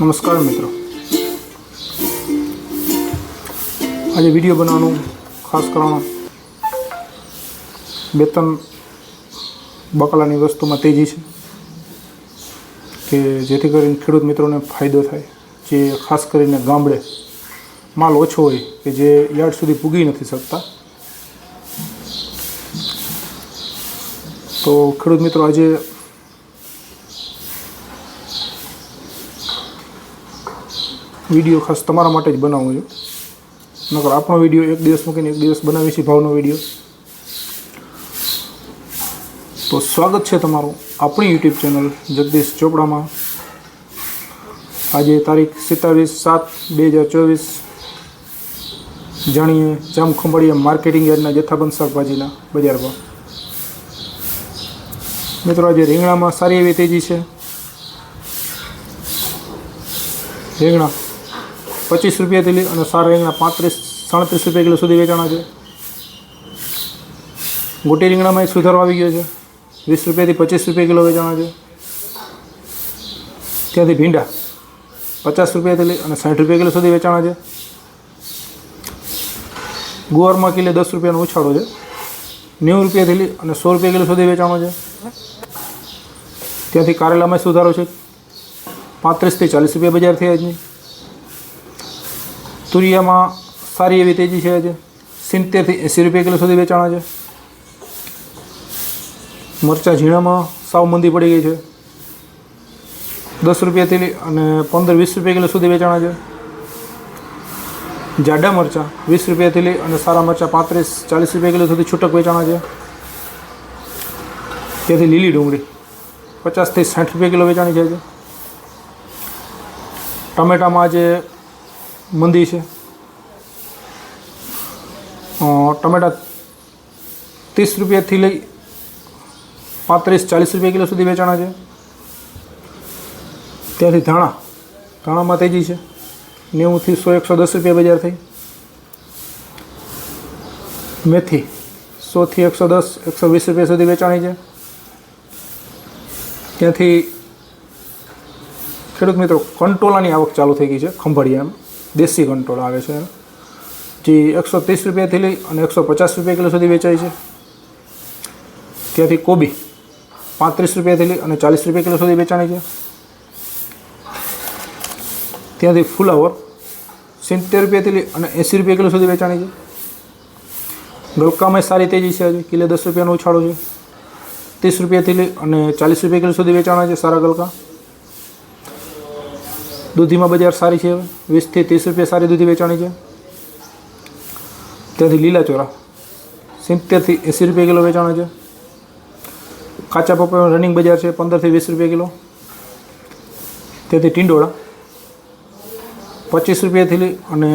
નમસ્કાર મિત્રો. આજે વીડિયો બનાવવાનું ખાસ કારણ બે ત્રણ બકલાની વસ્તુમાં તેજી છે કે જેથી કરીને ખેડૂત મિત્રોને ફાયદો થાય, જે ખાસ કરીને ગામડે માલ ઓછો હોય કે જે યાર્ડ સુધી પૂગી નથી શકતા. તો ખેડૂત મિત્રો આજે વીડિયો ખાસ તમારા માટે જ બનાવું છું. નકર આપણો વીડિયો એક દિવસ મૂકીને એક દિવસ બનાવી છે ભાવનો વીડિયો. તો સ્વાગત છે તમારું આપણી યુટ્યુબ ચેનલ જગદીશ ચોપડામાં. આજે તારીખ સિત્તાવીસ સાત બે હજાર ચોવીસ. જાણીએ જામખંભાળિયા માર્કેટિંગ યાર્ડના જથ્થાબંધ શાકભાજીના બજાર ભાવ મિત્રો, આજે રીંગણામાં સારી એવી તેજી છે. રીંગણા પચીસ રૂપિયાથી લઈ અને સારા રીંગણા પાંત્રીસ, સાડત્રીસ રૂપિયા કિલો સુધી વેચાણા છે. ગોટી રીંગણામાં સુધારો આવી ગયો છે. વીસ રૂપિયાથી પચીસ રૂપિયા કિલો વેચાણા છે. ત્યાંથી ભીંડા પચાસ રૂપિયાથી લઈ અને સાઠ રૂપિયા કિલો સુધી વેચાણા છે. ગુવારમાં કિલો દસ રૂપિયાનો ઉછાળો છે. નેવું રૂપિયાથી લઈ અને સો રૂપિયા કિલો સુધી વેચાણો છે. ત્યાંથી કારેલામાં સુધારો છે. પાંત્રીસથી ચાલીસ રૂપિયા બજાર થયા આજની. તુરિયામાં સારી એવી તેજી છે આજે સિત્તેરથી એંસી રૂપિયા કિલો સુધી વેચાણા છે. મરચાં ઝીણામાં સાવ મંદી પડી ગઈ છે. દસ રૂપિયાથી અને પંદર વીસ રૂપિયા કિલો સુધી વેચાણા છે. જાડા મરચાં વીસ રૂપિયાથી લઈ અને સારા મરચાં પાંત્રીસ ચાલીસ રૂપિયા કિલો સુધી છૂટક વેચાણા છે. ત્યાંથી લીલી ડુંગળી પચાસથી સાઠ રૂપિયા કિલો વેચાણી છે ટમેટામાં આજે મંદી છે. ટમેટા ત્રીસ રૂપિયાથી લઈ પાંત્રીસ ચાલીસ રૂપિયા કિલો સુધી વેચાણા છે. ત્યાંથી ધાણા, ધાણામાં તેજી છે. નેવુંથી સો, એકસો દસ રૂપિયા બજાર થઈ. મેથી સોથી એકસો દસ, એકસો વીસ રૂપિયા સુધી વેચાણી છે. ત્યાંથી ખેડૂત મિત્રો કંટોલાની આવક ચાલુ થઈ ગઈ છે ખંભાળિયામાં. દેશી કંટ્રોલ આવે છે. જે એકસો ત્રીસ રૂપિયાથી લઈ અને એકસો પચાસ રૂપિયા કિલો સુધી વેચાય છે. ત્યાંથી કોબી પાંત્રીસ રૂપિયાથી લઈ અને ચાલીસ રૂપિયા કિલો સુધી વેચાણી છે. ત્યાંથી ફુલાવર સિત્તેર રૂપિયાથી લઈ અને એંસી રૂપિયા કિલો સુધી વેચાણી છે. ગલકામાં સારી તેજી છે હજી. કિલો દસ રૂપિયાનો ઉછાળો છે. ત્રીસ રૂપિયાથી લઈ અને ચાલીસ રૂપિયા કિલો સુધી વેચાણા છે સારા ગલકા. દૂધીમાં બજાર સારી છે વીસથી ત્રીસ રૂપિયા સારી દૂધી વેચાણી છે. ત્યાંથી લીલા ચોરા સિત્તેરથી એંસી રૂપિયા કિલો વેચાણા છે. કાચા પપૈયાનું રનિંગ બજાર છે, પંદરથી વીસ રૂપિયા કિલો. ત્યાંથી ટીંડોળા, પચીસ રૂપિયાથી અને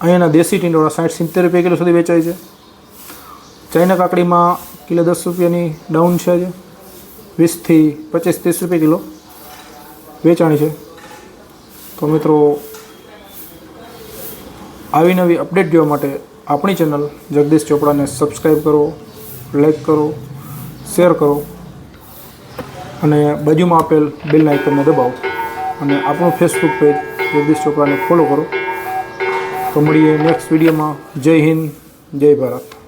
અહીંયાના દેશી ટીંડોળા સાઠ સિત્તેર રૂપિયા કિલો સુધી વેચાય છે. ચાઇના કાકડીમાં કિલો દસ રૂપિયાની ડાઉન છે વીસથી પચીસ, ત્રીસ રૂપિયા કિલો વેચાણી છે. તો મિત્રો, આવી નવી અપડેટ જોવા માટે આપણી ચેનલ જગદીશ ચોપડાને સબસ્ક્રાઈબ કરો લાઈક કરો શેર કરો અને બાજુમાં આપેલ બેલના આઇકનને દબાવો અને આપણું ફેસબુક પેજ જગદીશ ચોપડાને ફોલો કરો. તો મળીએ નેક્સ્ટ વિડીયોમાં જય હિન્દ, જય ભારત.